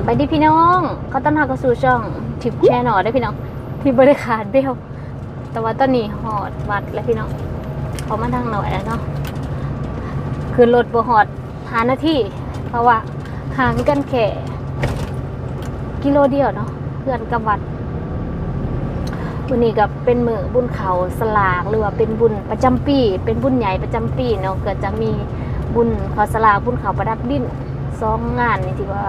สบายดีพี่น้องเขาต้อนรับเข้าสู่ช่องทิปแชร์หนอได้อพี่น้องที่บริขาดเบลแต่ว่าตอนนี้หอดวัดแล้วพี่น้องเขามาทางหน่อยแล้วเนาะคือรถบหอดหาหน้าที่ เพราะว่าห่างกันแค่กิโลเดียวเนาะเพื่อนกับวัดวันนี้กับเป็นมือบุญเขาสลากหรือว่าเป็นบุญประจำปี เป็นบุญใหญ่ประจำปีเนาะเกิดจะมีบุญเขาสลากบุญเขาประดับดินสองงานนี่ที่ว่า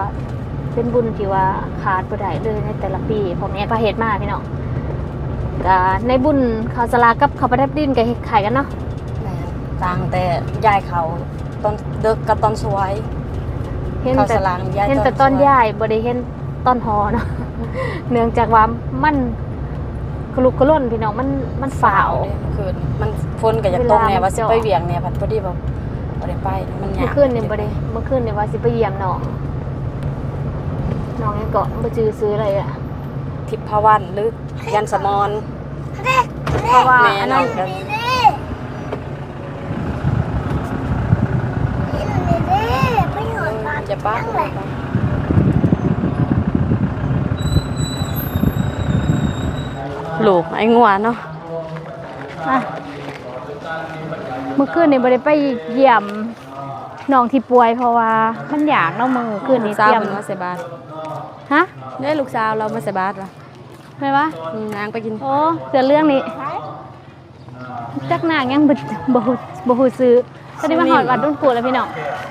เป็นบุญที่ว่าขาดบ่ได้เลยในแต่ละปีผมแม่พาเฮ็ดมาพี่น้องก็ในบุญเขาวสลากกับเขาวประดับดินก็เฮ็ดขายกันเนาะแม่ต่างแต่ยายเขาตอนเด็กกับตอนสวย เห็นเขาวแต่สลางยายเห็นแต่ตอนย่ายบ่ได้เห็นตอนหอเนาะ เนื่องจากว่ามันกระลุกกระล่นพี่น้องมันมันฝ่าวเมื่อคืนมันฝนก็จะตกแน่ว่าสิไปเวียงเนี่ยพัดพอดีแบบบ่ได้ไปมันยาเมื่อกคืนนี่บ่ได้เมื่อคืนนี่ว่าสิไปเยี่ยมน้อง น้องยังเกาะบ่จื้อซื้ออะไรอะทิพพวันหรือยันสมอนเพราะว่าแม่อันนั่นั้นนก็จะป้าลูกไอ้งัวเนาะอะเมื่อคืนนี่บ่ได้ไปเยี่ยมน้องที่ป่วยเพราะว่ามันอยากเนาะมื้อคืนนี้สาวเตรียมเพิ่นมาใส่บาตรฮะ ได้ลูกสาวเรามาใส่บาตรวะไม่วะอืมนางไปกินโอ้เสือเรื่องนี้จักนางยังบ่บ่ฮู้บ่ฮู้ซื้อตอนนี้มาหอดวัดนุ่นปู่แล้วพี่น้อง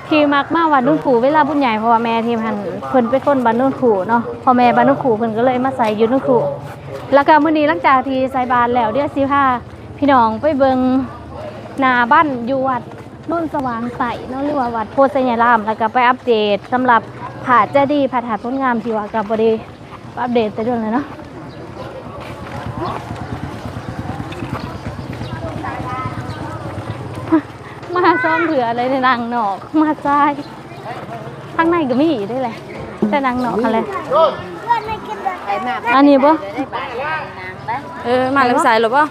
ที่มักมาวัดนุ่นปู่เวลาบุญใหญ่เพราะว่าแม่ทีมหันเพิ่นเป็นคนบ้านนุ่นปู่เนาะพอแม่บ้านนุ่นปู่เพิ่นก็เลยมาใส่อยู่นุ่นปู่แล้วก็มื้อนี้หลังจากที่ใส่บาตรแล้วเดี๋ยวสิพาพี่น้องไปเบิ่งนาบ้านอยู่วัดนุ่นสว่างใสเนาะหรือว่าวัดโพธิ์สัญญารามแล้วก็ไปอัปเดตสำหรับ ผาเจดีย์ผาถาดพ้นงามที่ว่าก็บ่ได้อัปเดตไปด้วยเลยเนาะมาซ้อมเผื่ออะไรในนางหนอก มาซ้ายข้างในก็มีอีกได้เลยแต่นางหนอกอะไรอันนี้ปะเออมาแล้วไปใส่หรอป่ะ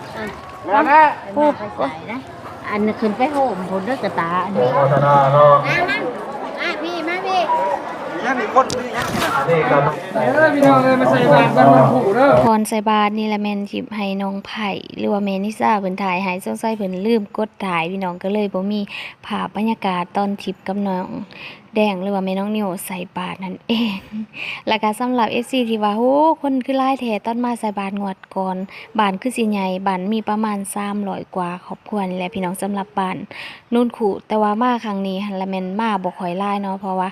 ผู้อันนี้ขึ้นไปโฮมผลเลือกตาอันนี้ โฆษณาเนาะ อะพี่มาพี่ นี่กันพรใส่บาทนี่แหละแมนจิบให้น้องไผ่หรือว่าแมนิซ่าเพิ่นถ่ายให้สงสัยเพิ่นลืมกดถ่ายพี่น้องก็เลยบ่มีภาพบรรยากาศตอนทิปกับน้องแดงหรือว่าแม่น้องนิวใส่บาทนั่นเอง แล้วก็สำหรับ FC ที่ว่าโอ้คนคือหลายแท้ตอนมาใส่บาทงวดก่อนบานคือสิใหญ่บานมีประมาณ300กว่าครอบครัวนี่แหละพี่น้องสำหรับบานนุ่นขู่แต่ว่ามาครั้งนี้หันละแม่นมาบ่ค่อยหลายเนาะเพราะว่า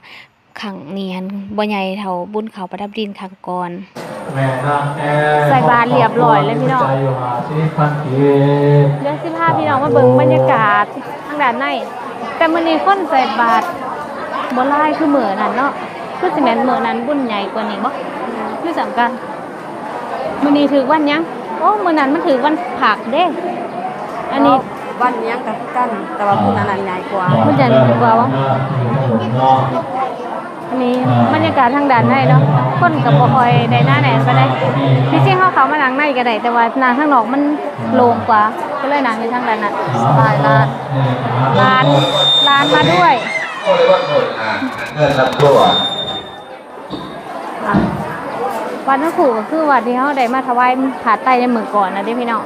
ครั้งนี้หันบ่ใหญ่เท่าบุญเขาประดับดินครั้งก่อนแม่นางแอใส่บาตรเรียบร้อยเลยพี่น้องใจอยู่หาสิพันกีเดี๋ยวสิพาพี่น้องมาเบิ่งบรรยากาศทางด้านในแต่มื้อนี้คนใส่บาตรบ่หลายคือมื้อนั้นเนาะคือสิแม่นมื้อนั้นบุญใหญ่กว่านี้บ่คือสำคัญมื้อนี้ถือวันหยังโอ้มื้อนั้นมันถือวันผักเด้ อันนี้วันเนี้ยงกับกัน แต่ว่าพูดนั้นใหญ่กว่ามันจะดีกว่าวะ อันนี้บรรยากาศทางด้านในเนาะคนก็บ่ค่อยได้หน้าแหนปานใดที่จริงเขาเข้ามานั่งในก็ได้แต่ว่าหน้าข้างนอกมันโล่งกว่า ก็เลยนั่งอยู่ทางด้านนั้นสบายลานลานลานมาด้วยเงินรับตัวอะวัดนั่นขู่ก็คือวัดที่เขาได้มาถวายผาไตรในมือก่อนนะเด้พี่น้อง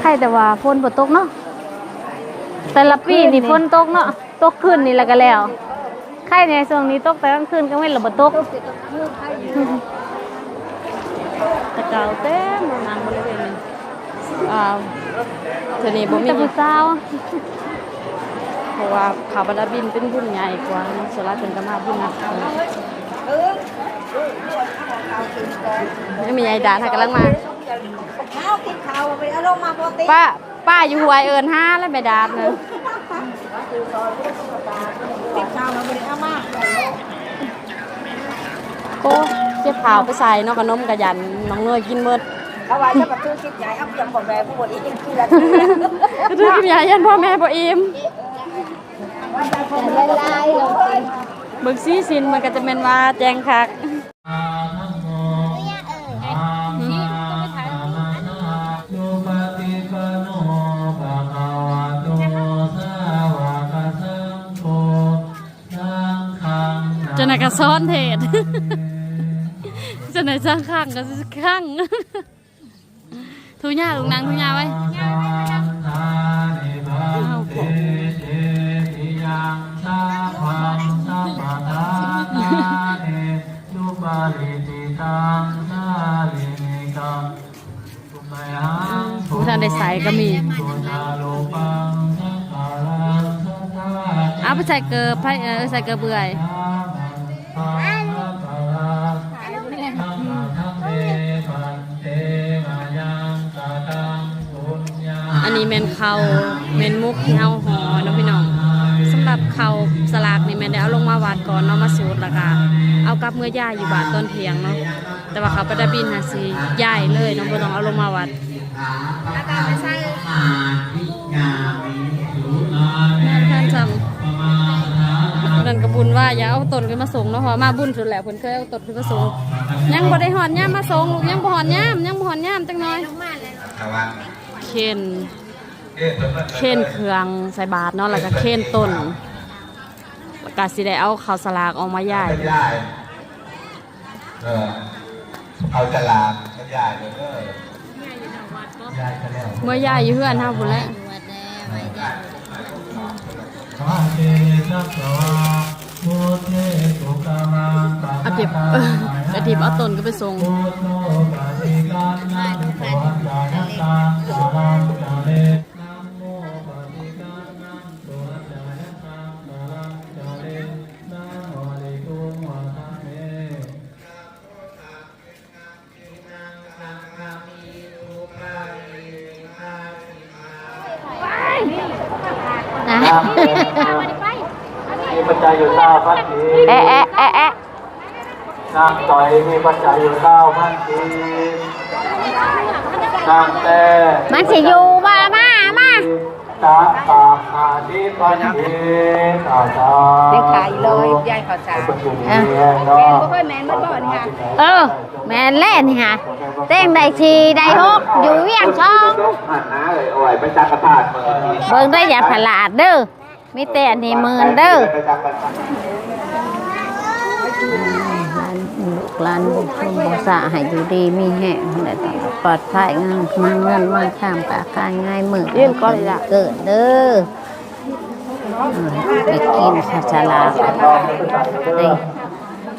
ใครแต่ว่าฝนบ่ตกเนาะแต่ละปีนี่ฝนตกเนาะตกคืนนี่แล้วก็แล้วใครในช่วงนี้ตกแต่กลางคืนก็ไม่นระบ่ตกแตะเกาเต็มนางบริเวณนี้อ่าเทอนี้บ่มีมีแต่ผู้สาวเพราะว่าขาวบรรดาบินเป็นบุญใหญ่กว่าเนาะสุราษฎร์เป็นก็มาบุญหนักไม่มียายดาถ้ากำลังมา เอากินข้าวไปเอาลงมาปกติป้าป้าอยู่หวยเอิญห้าแล้วไม่ดาดเลยกินข้าวมาไม่ได้เอามาโก้เจ็บขาวไปใส่เนอกขนมกระยันน้องเนยกินเบิดเอาไว้จะมาซื้อคิดใหญ่เอาเพียงของแม่ผู้บริอีกคือละก็ถือกินยายันพ่อแม่พ่ออิ่มละลายลงไปเบิกซี่สินมันก็จะเป็นว่าแจงคัก น่ะก็ซ้อนเทศจะไหนสร้างข้างก็ข้างทุญาลุงนางทุญาไว้ผู้ท่านได้ใส่ก็มีเอาไปใส่เกลือไปเออใส่เกลือเบื่อย อันนี้แมนเขาแมนมุกที่เฮาหอเนาะพี่น้องสำหรับเขาสลากนี่แมนได้เอาลงมาวัดก่อนเนาะมาสูตรล้วก็เอากลับเมื่อย่าอยู่บาทต้นเทียงเนาะแต่ว่าเขาประดับบินหาสิย่ายเลยเนาะบ่ต้องเอาลงมาวัดท่ นั่นกระบุญว่าอย่าเอาต้นขึ้นมาส่งเนาะเพราะว่ามาบุญสุดแหละเพิ่นเคยเอาต้นขึ้นมาส่งยังบ่ได้หอนย่ามมาส่งลูกยังบ่หอนย่ามยังบ่หอนย่ามจังน้อยเคนเคนเครื่องใส่บาทเนาะแล้วก็เคนต้นแล้วก็สิได้เอาข้าวสลากออกมาย่ายไม่ได้เออเอาจลากไม่ได้เลยเออยายก็แล้วเมื่อย่ายอยู่เฮือนเฮาพุ่นแหละ วัดแน่ไว้ได้ เอาเก็บเออกระถิบเอาตนก็ไปส่งนะ จจัยอยู่เก้าพันทีแอะแอะแอะแอะนางต่อยมีปัจจัยอยู่เก้าพันทีนางแต่มันสิอยู่บ่มามาตาปากอาทิพันทีตาตาได้ขายเลยยายขอสาเป็นอยู่ดีเนาะค่อยแมนบ่บ่นี่ค่ะเออ แม่นเล่นค่ะเต้งได้ชีได้หกอยู่เวียงช่องหันหน้าเลยโอ้ยไปจักรพรรดิเมืองเบิ่งได้อย่าผลาดเด้อ มีแต่อันนี้หมื่นเด้อไปจักรพรรดิร้านบุญชุมบุษาให้อยู่ดีมีแห้งและต้องปลอดภัยงานมาเงินมาข้ามกาการง่ายมือเรียนก่อนเลยล่ะเกิดเด้ออืมไปกินข้าวสลากได้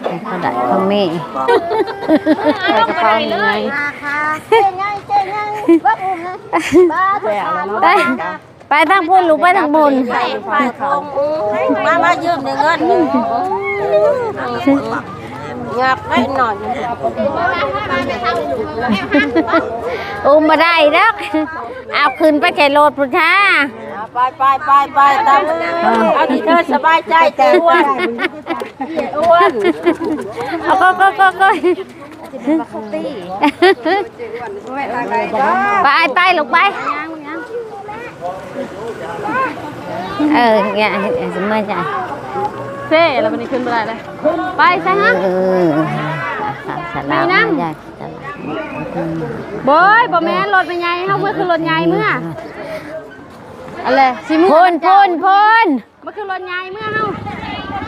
ให้เขาได้เขามีใส่กระเป๋ายังไงไป ไปทางพุ่นลูกไปทางบุญมามายืมเงินงับไว้หน่อยอุ้มมาได้ดักเอาขึ้นไปแก่โลดพุทธาไปไปไปไปตามเอาที่เธอสบายใจแต่อ้วนอ้วนเอาก็ก็ก็ก็ไปไปลูกไป เออเนี่ยสมัยใจเซ่แล้ววันนี้ขึ้นไปได้เลยไปใช่ฮะเออสลามไม่ยากสลามบอยบ่แม่นรถเป็นไงเฮาเมื่อคือรถใหญ่เมื่ออะไรสิมืพ่นพ่นพ่นเมื่อคือรถใหญ่เมื่อเฮา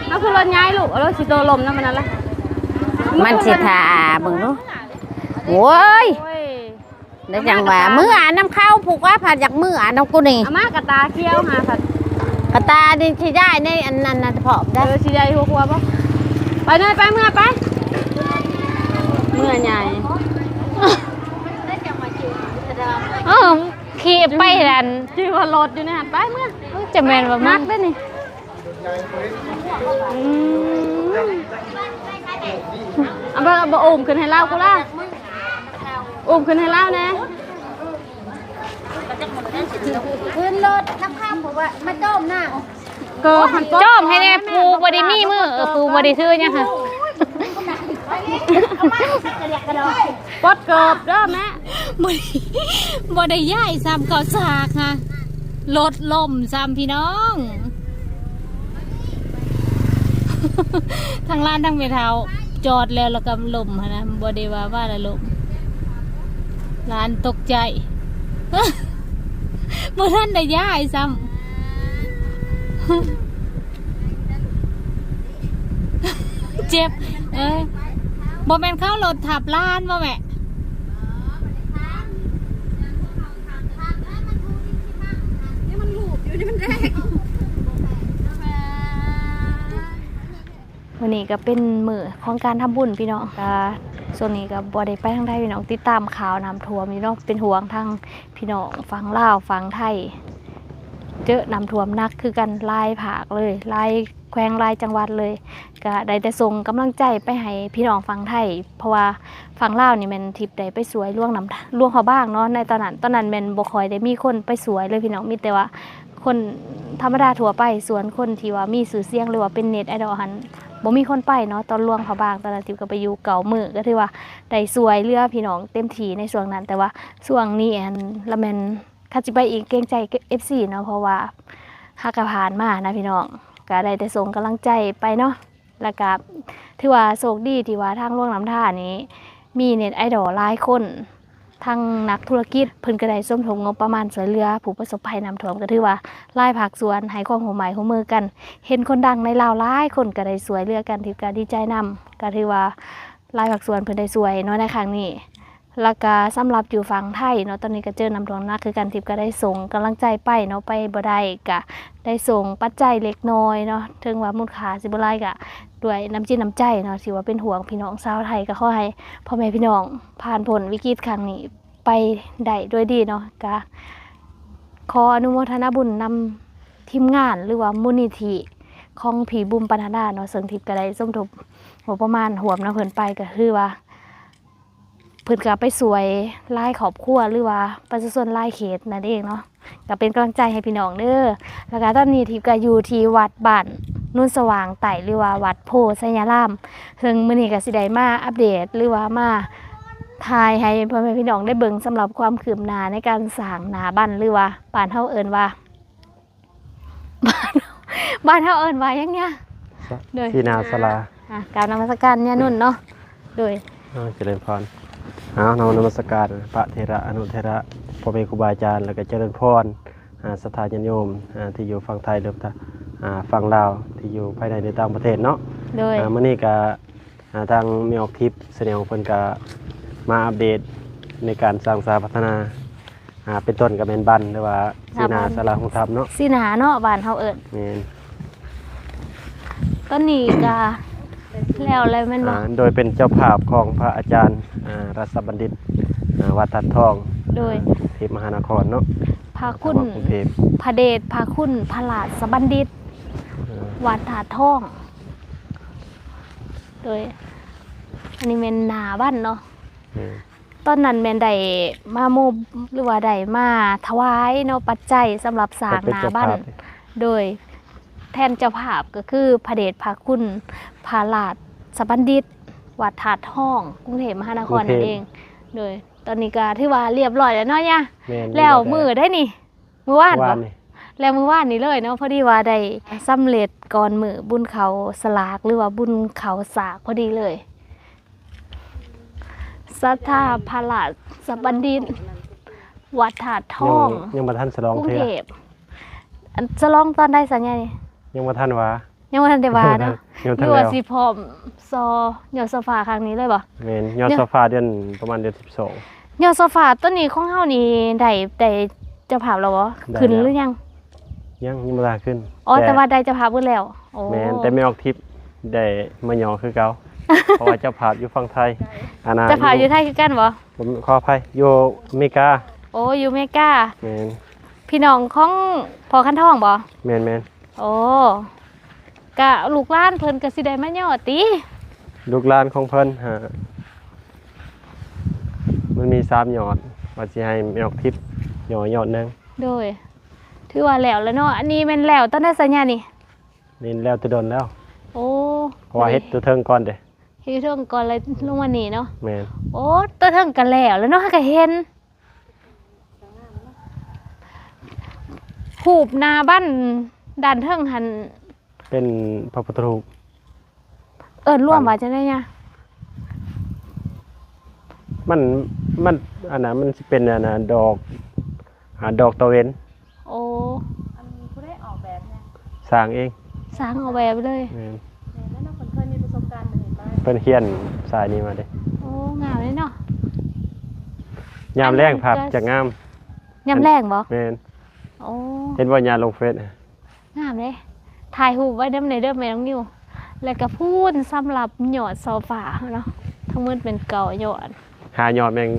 เฮาคือรถใหญ่ลูกเอารถสิโตลมนำมันนั่นละมันสิทาเบิ่งดูโว้ย โอ้ยแล้วจังว่ามืออ่านน้ำเข้าผูกว่าผ่านจากมืออ่านน้ำกูนี่อามากระตาเคี้ยวหาสัตว์กระตาดิที่ได้ในอันนั้นน่ะพอบเอได้อสิได้หัวหัวบ่ไปหน่อยไปเมื่อไปเมื่อใหญ่เออขี่ไปดันที่ว่ารถอยู่ในหันไปเมื่อจะแม่นว่ามัมักกได้นี่อืมเอาไปเอาไปอุ้มขึ้นให้เล่ากูล่ะ อุ้มขึ้นให้เล่านะขึ้นรถน้ำข้ามผมว่ามาต้มหน้าเกิดพันจอมให้แน่ปูบ่ได้มีมือเออปูบ่ได้ซื้อเนี่ยค่ะปดเกิบเด้อแม่บ่ได้บ่ได้ย้ายซ้ำก่อสากค่ะรถล่มซ้ำพี่น้องทางร้านทางเมทาจอดแล้วแล้วก็ล่มหั้นนะบ่ได้ว่าว่าอะไรล่ม ร้านตกใจบ่ทันได้ย้ายซ้ำเจ็บ เออบ่แมนเข้ารถทับล้านบ่แม่วันนี้ก็เป็นมือของการทำบุญพี่น้องก็ ส่วนนี้ก็บ่ได้ไปทางไทยพี่น้องติดตามข่าวน้ำท่วมพี่น้องเป็นห่วงทางพี่น้องฝั่งลาวฝั่งไทย เจอน้ำท่วมหนักคือกันลายภาคเลยลายแขวงลายจังหวัดเลยก็ได้แต่ส่งกำลังใจไปให้พี่น้องฝั่งไทย เพราะว่าฝั่งลาวนี่มันทิพย์ได้ไปสวยล่วงน้ำล่วงเขาบ้างเนาะในตอนนั้นตอนนั้นแมันบ่คอยได้มีคนไปสวยเลยพี่น้องมีแต่ว่า คนธรรมดาทั่วไปส่วนคนที่ว่ามีสื่อเสียงหรือว่าเป็นเน็ตไอดอลหันบ่มีคนไปเนาะตอนล่วงเขาบางตอนนั้นทิพย์ก็ไปอยู่เก่ามือก็ถือว่าได้สวยเรือพี่น้องเต็มทีในช่วงนั้น แต่ว่าช่วงนี้อันละแมนคัจิไปอีกเกรงใจ FC เนาะเพราะว่าหากระผ่านมานะพี่น้องก็ได้แต่ส่งกำลังใจไปเนาะแล้วก็ถือว่าโชคดีที่ว่าทางล่วงน้ำท่านี้ มีเน็ตไอดอลหลายคน ทางนักธุรกิจเพิ่นก็ได้สมทบงบประมาณช่วยเหลือผู้ประสบภัยน้ำท่วมก็ถือว่าหลายภาคส่วนให้ความหัวหมายหัวมือกัน เห็นคนดังในลาวหลายคนก็ได้สวยเหลือกันที่ก็ดีใจนำก็ถือว่าหลายภาคส่วนเพิ่นได้สวยเนาะในครั้งนี้แล้วก็สำหรับอยู่ฝั่งไทยเนาะตอนนี้ก็เจอน้ำท่วมนักคือกันทิพย์ก็ได้ส่งกำลังใจไปเนาะไปบ่ได้ก็ได้ส่งปัจจัยเล็กน้อยเนาะถึงว่ามูลค่าสิบ่หลายก็ ด้วยน้ำจิตน้ำใจเนาะถือว่าเป็นห่วงพี่น้องชาวไทยก็ขอให้พ่อแม่พี่น้องผ่านพ้นวิกฤตครั้งนี้ไปได้ด้วยดีเนาะก็ขออนุโมทนาบุญนำทีมงานหรือว่ามูลนิธิของผีบุมปันธนาเนาะเสริงทิพย์ก็ได้สมทบหัวประมาณหัวมนะเพิ่นไปก็คือว่าเพิ่นก็ไปสวยไล่ขอบครัวหรือว่าประชาชนไล่เขตนั่นเองเนาะก็เป็นกำลังใจให้พี่น้องเด้อแล้วก็ตอนนี้ทิพย์ก็อยู่ที่วัดบ้าน นุ่นสว่างไต่หรือว่าวัดโพสัญญารามซึ่งมื้อนี้ก็สิได้มาอัปเดตหรือว่ามาทายให้พ่อแม่พี่น้องได้เบิ่งสำหรับความคืบหน้าในการสร้างหนาบ้านหรือว่าบ้านเฮาเอิ้นว่าบ้านบ้านเฮาเอิ้นว่าหยังเนี่ยโดยที่นาสลาอะกรารนมัสการเนี่ยนุ่นเนาะโดยอ้าวเจริญพรเอานนมัสการพระเทระอนุเทระพ่อแม่ครูบาอาจารย์แล้วก็เจริญพร อ่าสถาญาติโยมอ่าที่อยู่ฝั่งไทยหรือว่าอ่าฝั่งลาวที่อยู่ภายในหรือต่างประเทศเนาะโดยอ่ามื้อนี้ก็อ่าทางมีออกทิปแสดงเพิ่นก็มาอัปเดตในการสร้างสาพัฒนาอ่าเป็นต้นก็เป็นบันหรือว่าที่นาสลาของธรรมเนาะสิหนาเนาะบ้านเฮาเอิ้นแม่นตอนนี้ก็แล้วแล้วแม่นบ่อ่าโดยเป็นเจ้าภาพของพระอาจารย์อ่ารัศบัณฑิตอ่าวัดทัดทองโดยเทพมหานครเนาะพ ระคุณจังหวัดกรุงเทพ พระเดชพระคุณพระหลาดสบัณฑิตอ่าวัดถาดทอง โดย อันนี้เป็นหนาบ้านเนาะแม่นตอนนั้นแมนได้มาโมบหรือว่าได้มาถวายเนาะปัจจัยสำหรับสร้างเป็นหนาเจ้าบ้านภาพโดยแทนเจ้าภาพก็คือพระเดชพระคุณพระหลาดสบัณฑิต วัดถาดทอง กรุงเทพมหานครนั่นเอง โดย ตอนนี้ก็ถือว่าเรียบร้อยแล้วเนาะเนี่ยแม่นแล้วมือได้นี่มือวาดวาบ่นนี่แล้วมือว่านนี้เลยเนาะพอดีว่าได้สำเร็จก่อนมือบุญเขาสลากหรือว่าบุญเขาสากพอดีเลยสัทธาพาลาสบันดินวัดถาดทองยังยังบ่ทันสลองกรุงเทื่อเทพอันจะลองตอนได้สัญญานี่ยังบ่ทันว่า ยังว่าทันได้ว่าเนาะยังบ่หทัรืนอว่าแล้วสิพร้อมซอยอดโซฟาครั้งนี้เลยบ่แม่นยอดเนี่ยโซฟาเดือนประมาณเดือน12ยอดโซฟาต้นนี้ของเฮานี่ได้ได้เจะภาพแล้วบ่ได้ขึ้นแล้วหรือยัง ยังยังบ่ได้ขึ้นอ๋อแต่ว่าได้เจะภาพเบิดแล้วโอ้แม่นแต่ไม่ออกทริปได้มาหยอคือเก่าเพราะว่าเจ้าภาพอยู่ฝั่งไทยอานาเจะภาพอยู่ไทยคือกันบ่ผมขออภัยอยู่อเมริกา โอ้อยู่เมกาแม่นพี่น้องของพอคันทองบ่แม่นแม่นโอ้ กะลูกหล้านเพิ่นก็สิได้มาย่อติลูกหลานของเพิ่นฮะมันมี3ยอดว่าสิให้ไม่ออกทริปหยอยอดหนึงโดย ถือว่าแล้วแล้วเนาะอันนี้แม่นแล้วตอนได้สัญญานี่ นี่แล้วแตะดนแล้วโอ้เพราะว่าเฮ็ดตัวเทิงก่อนเด้เฮ็ดเทิงก่อนเลยลงมานี่เนาะแม่นโอ้ตัวเทิงก็แล้วแล้วเนาะก็เห็นหูบหนาบ้านด้านเทิงหัน เป็นพระพุทธรูปเอิ้นร่วมว่าจังได๋เนี่ยมันมันอันนั้นมันสิเป็นอันน่ะดอกอ่าดอกตะเวนโอ้ผู้ได้ออกแบบเนี่ยสร้างเองสร้างเอาแบบเลย แม่นแล้วน้องคนเคยมีประสบการณ์เหมือนเพิ่นเขียนสายนี้มาเด้โอ้งามเลยเนาะ ยามแรงภาพจะงามยำแรงบ่แม่นโอ้เห็นว่ายาลงเฟซงามเลย ถ่ายรูปไว้เด้อในเด้อแม่น้องนิว แล้วก็พูดสำหรับหยอดโซฟาเนาะทั้งหมดเป็นเก่าหยอดหายอดแม่ง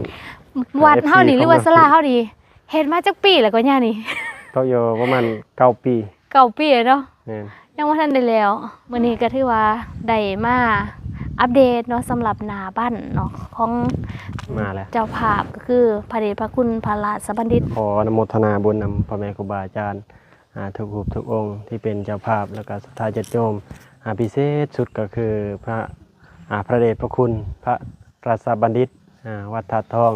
วัดเฮานี่ FC หรือว่าสลาเฮานี่เฮ็ดมาจักปีแล้วก็ย่านี่ก็อยู่ประมาณเก้าปีเก่าปีแล้วเนาะแม่นยังว่าทันได้แล้วมื้อนี้ก็ถือว่าได้มาอัปเดตเนาะสำหรับหนาบ้านเนาะของมาแล้ว เจ้าภาพก็คือพระเดชพระคุณพระราชบัณฑิต ขออนุโมทนาบุญนำพ่อแม่ครูบาอาจารย์อ่า ทุกรูปทุกองค์ที่เป็นเจ้าภาพแล้วก็ศรัทธาญาติโยมพิเศษสุดก็คือพระพระเดชพระคุณพระราชบัณฑิตวัดถาดทอง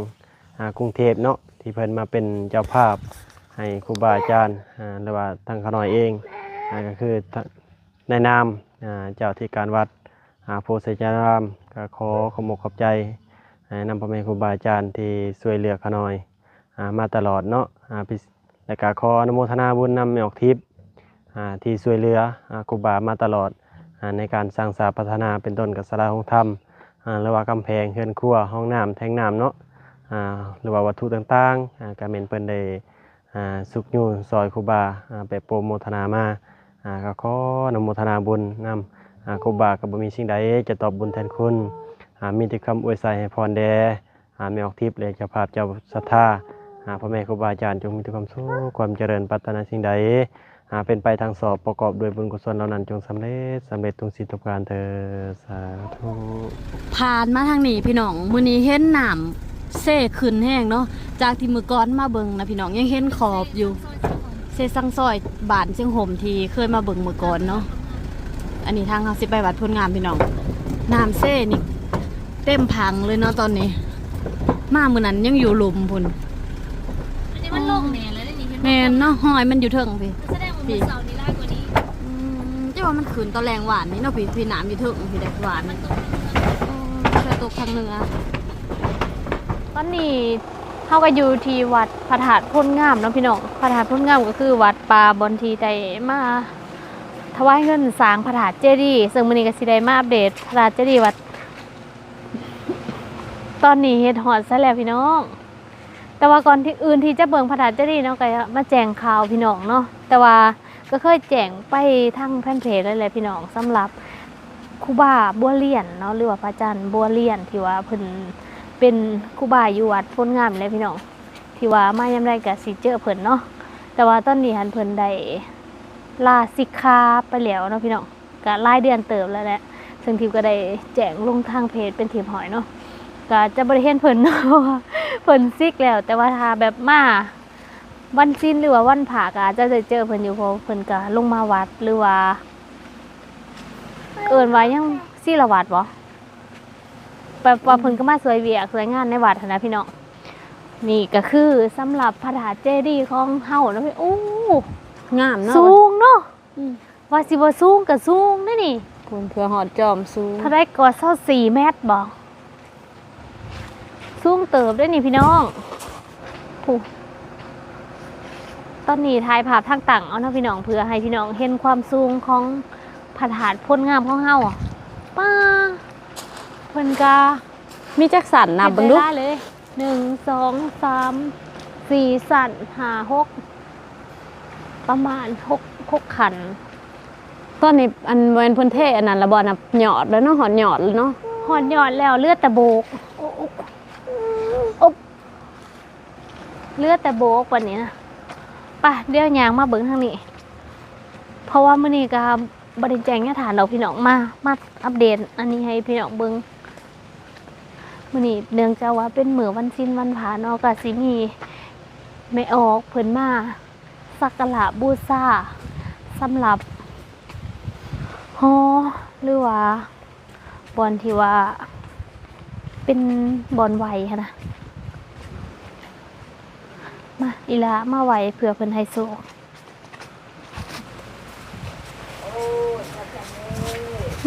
อกรุงเทพเนาะที่เพิ่นมาเป็นเจ้าภาพให้ครูบาอาจารย์หรือว่าทางขน้อยเองอก็คือในนามเจ้าที่การวัดโพธิจารามก็ขอขอมกขอบใจให้นำพ่อแม่ครูบาอาจารย์ที่ช่วยเหลือขน้อยอ่ามาตลอดเนาะอ่าพิส และก็ขออนุโมทนาบุญนำแม่ออกทิพย์ที่ช่วยเหลืออ่าครูบามาตลอดอในการสร้างสาพัฒนาเป็นต้นกับสาราของธรรมหรือว่ากำแพงเฮือนครัวห้องน้ำแทงน้ำเนาะหรือว่าวัตถุต่างๆอ่าก็เมนเปิ้นได้สุกยูนซอยครูบาไปโปรโมทนามาอ่าก็ขออนุโมทนาบุญนำครูบาก็บ่มีสิ่งใดจะตอบบุญแทนคุณมีแต่คำอวยใส่ให้พรแด่อ่าแม่ออกทิพย์เลยจ้าภาพเจ้าศรัทธา หาพ่อแม่ครูบาอาจารย์จงมีแต่ความสุขความเจริญปรารถนาสิ่งใด หาเป็นไปทางสอบประกอบด้วยบุญกุศลเหล่านั้นจงสำเร็จสำเร็จทุกสิ่งทุกการเถิดสาธุผ่านมาทางนี้พี่น้องมื้อนี้เห็นหน้ำเซ่ขึ้นแห้งเนาะจากที่มือก่อนมาเบิ่งนะพี่น้องยังเห็นขอบอยู่เซ่สังซอยบานเชียงห่มทีเคยมาเบิ่งมือก่อนเนาะอันนี้ทางเฮาสิไปวัดพลงามพี่น้องน้ำเซ่นี่เต็มพังเลยเนาะตอนนี้ มามื้อนั้นยังอยู่หลุมพุ่น นนี้มันลงแน่แล้วนี่เห็นแม่นเนาะหอยมันอยู่เทิงพี่ แสดงว่ามื้อเสาร์นี้ลายกว่านี้ อืมเจ้าว่ามันขืนตอนแรงหวานนี่เนาะพี่พี่น้ำอยู่เทิงพี่ได้หวานมันเคยตกทางเหนือตอนนี้เฮาก็อยู่ที่วัดพระธาตุพ้นงามเนาะพี่น้องพระธาตุพ้นงามก็คือวัดป่าบอนทีได้มาถวายเงินสร้างพระธาตุเจดีย์ซึ่งมื้อนี้ก็สิได้มาอัปเดตพระธาตุเจดีย์วัด ตอนนี้เฮ็ดฮอดซะแล้วพี่น้อง แต่ว่าก่อนที่อื่นที่จะเบิ่งพระธาตุเจดีย์เนาะก็มาแจ้งข่าวพี่น้องเนาะแต่ว่าก็เคยแจ้งไปทางแฟนเพจแล้วแหละพี่น้องสำหรับครูบาบัวเลียนเนาะหรือว่าพระอาจารย์บัวเลียนที่ว่าเพิ่นเป็นครูบาอยู่วัดพ้นงามเลยพี่น้องที่ว่ามายามใดก็สิเจอเพิ่นเนาะแต่ว่าตอนนี้หันเพิ่นได้ลาสิกขาไปแล้วเนาะพี่น้องก็หลายเดือนเติบแล้วแหละซึ่งทีมก็ได้แจ้งลงทางเพจเป็นทีมหอยเนาะก็จะบ่ได้เห็นเพิ่นเนาะ เพราะว่าเพิ่นซิกแล้ว แต่ว่าถ้าแบบมาวันสิ้นหรือว่าวันผ่าก็อาจจะได้เจอเพิ่นอยู่เพราะเพิ่นก็ลงมาวัดหรือว่า เอิ้นว่ายังศิลวัดบ่แบบว่าเพิ่นก็มาสวยเวียกสวยงานในวัดหั้นนะพี่น้องนี่ก็คือสำหรับพระธาตุเจดีย์ของเฮานะพี่โอ้งามเนาะสูงเนาะอืมว่าสิบ่สูงก็สูงเด้นี่คุณเพื่อหอดจอมสูง ถ้าได้ก็เท่า4เมตรบ่ สูงเติบเด้นี่พี่น้องผู้ตอนนี้ถ่ายภาพทางต่างเอาเนาะพี่น้องเพื่อให้พี่น้องเห็นความสูงของพระธาตุพ้นงามของเฮาอะป้าเพิ่นก็มีจักสันนับเบิ่งดูเห็ได้เลยหนึ่งสองสามสี่สั่นหาหกประมาณหกหกขันตอนนี้อันเวนเพิ่นเทอันนั้นละบ่นับหยอดแล้วเนาะหอดหยอดแล้วเนาะหอดยอดแล้วเลือดแต่โบกโอ๊ะโอ๊ะโอ๊ะ เลือดแต่โบกวันนี้นะป่ะเดี๋ยวยางมาเบิ้งทางนี้ เพราะว่ามื้อนี้ก็บริแจงเนี่ยฐานเราพี่น้องมา มาอัปเดต อันนี้ให้พี่น้องเบิ้งมื้อนี้เนื่องจากว่าเป็นเหมือวันสิ้นวันผานาะก็สิมีไม่ออกเพิ่นมาสักกะบูชาสำหรับฮอหรือว่าบอลที่ว่า เป็นบอลไวค่ะนะ อีละมาไวเผื่อเพิ่นไฮโซ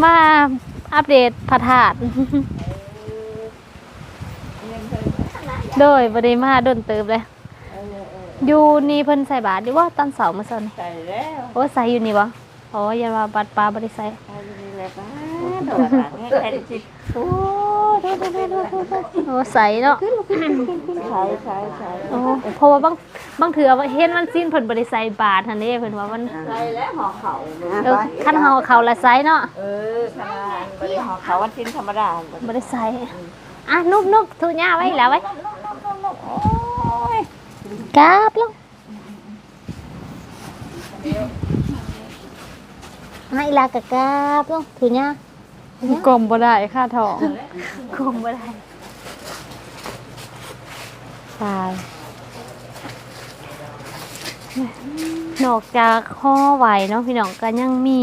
มาอัปเดตพระธาตุโดยบริมาโดนเติบเลยอยู่นี่เพิ่นใส่บาทดีว่าตอนเสาร์มาเสาร์นี่ใส่แล้วโอ้ใส่อยู่นี่บ่อ๋ออยันว่าบัตรปลาบริใส่ใส่นี่แหละ ป้าโดดอะแค่สิโอ้โดดโดดโดดโดดโดดโอ้ใสเนาะ ใช่ใช่ใช่โอ้เพราะว่าบางบางเถื่อว่าเห็นมันสิ้นเพิ่นบ่ได้ใส่บาทหั่นเด้เพิ่นว่ามันใช่แล้วห่อเขาเออคันเฮาเขาละไซเนาะเออธรรมดาบริห่อเขาวันชิ้นธรรมดาบ่ได้ใส่อะนุบๆทุญ่าไว้แล้วไว้โอ้ยกราบลงให้ลากะกราบลงทุญ่า กลมบ่ได้ค่าทองคงบ่ได้ตาย นอกจากห่อไหวเนาะพี่น้องก็ยังมี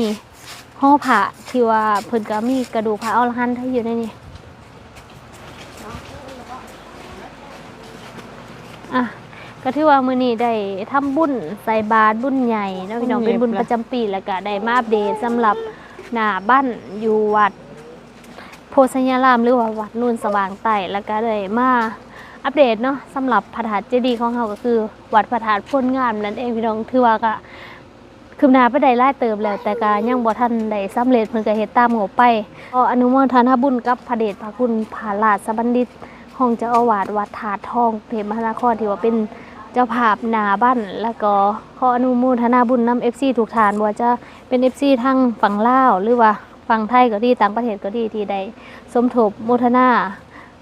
ห่อผ้าที่ว่าเพิ่นก็มีกระดูกพระอรหันต์ให้อยู่ในนี้อะก็ถือว่ามื้อนี้ได้ทำบุญใส่บาตรบุญใหญ่เนาะพี่น้องเป็นบุญประจำปีแล้วก็ได้มาอัปเดตสำหรับหน้าบ้านอยู่วัด สัญญารามหรือว่าวัดนูนสว่างไต่แล้วก็ได้มาอัปเดตเนาะสำหรับพระธาตุเจดีย์ของเราก็คือ วัดพระธาตุพ้นงามนั่นเองพี่น้องถือว่าก็คืบหน้าไปได้หลายเติบแล้ว แต่ก็ยังบ่ทันได้สำเร็จเพิ่นก็เฮ็ดตามงบไปก็อนุโมทนาบุญกับพระเดชพระคุณพระราชบัณฑิตห้องเจ้าอาวาสวัดถาดทองเทพมหานครที่ว่าเป็นเจ้าภาพนาบ้านแล้วก็ขออนุโมทนาบุญนำ FC ทุกฐานบ่ว่าจะเป็น FC ทั้งฝั่งลาวหรือว่า ฝั่งไทยก็ดีต่างประเทศก็ดีที่ได้สมทบโมทนา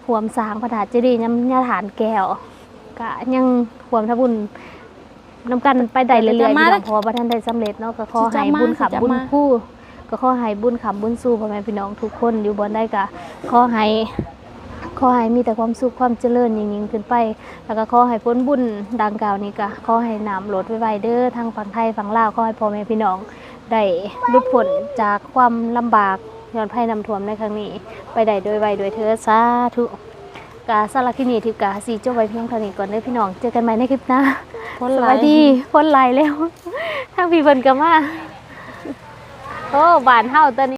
หวมสร้างพระธาตุเจดีย์ยำญาฐานแก้วก็ยังหวมทบุญนำกันไปได้เรื่อยๆจะมาพี่แล้น้วองเพอพระท่านได้สำเร็จเนาะก็ขอจะให้มาบุญขับจะบุญมาคู่ก็ขอให้บุญขับบุญสู้พ่อแม่พี่น้องทุกคนอยู่บนได้ก็ขอให้ขอให้มีแต่ความสุขความเจริญยิ่งๆขึ้นไป แล้วก็ขอให้พ้นบุญดังกล่าวนี้ก็ขอให้นำรถไวๆเด้อทางฝั่งไทยฝั่งลาวขอให้พ่อแม่พี่น้อง ได้หลุดพ้นจากความลำบากย้อนภัยนำท่วมในครั้งนี้ ไปได้โดยไวโดยเธอสาธุกาสารบคลิปนีทิพย์กาสีจบไว้เพียงเท่านี้ก่อนเด้อพี่น้อง เจอกันใหม่ในคลิปหน้าพ้นสหลาวัยสดีพ้นไหลแล้วทางพี่เพิ่นก็มาโอ้บานเฮาตอนนี้